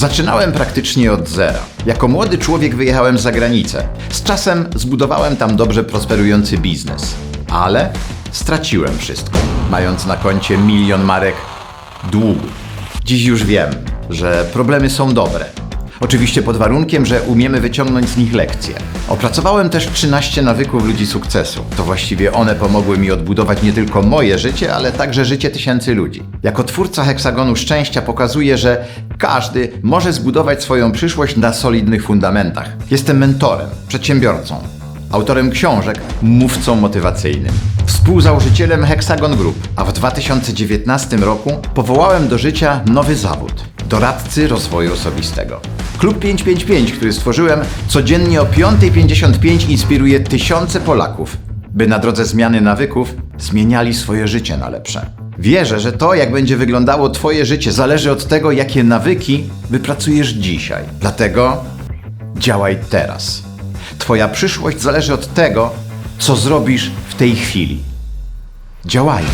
Zaczynałem praktycznie od zera. Jako młody człowiek wyjechałem za granicę. Z czasem zbudowałem tam dobrze prosperujący biznes. Ale straciłem wszystko, mając na koncie milion marek długu. Dziś już wiem, że problemy są dobre. Oczywiście pod warunkiem, że umiemy wyciągnąć z nich lekcje. Opracowałem też 13 nawyków ludzi sukcesu. To właściwie one pomogły mi odbudować nie tylko moje życie, ale także życie tysięcy ludzi. Jako twórca heksagonu szczęścia pokazuję, że każdy może zbudować swoją przyszłość na solidnych fundamentach. Jestem mentorem, przedsiębiorcą, autorem książek, mówcą motywacyjnym, współzałożycielem Hexagon Group, a w 2019 roku powołałem do życia nowy zawód doradcy rozwoju osobistego. Klub 555, który stworzyłem, codziennie o 5.55 inspiruje tysiące Polaków, by na drodze zmiany nawyków zmieniali swoje życie na lepsze. Wierzę, że to, jak będzie wyglądało Twoje życie, zależy od tego, jakie nawyki wypracujesz dzisiaj. Dlatego działaj teraz. Twoja przyszłość zależy od tego, co zrobisz w tej chwili. Działaj.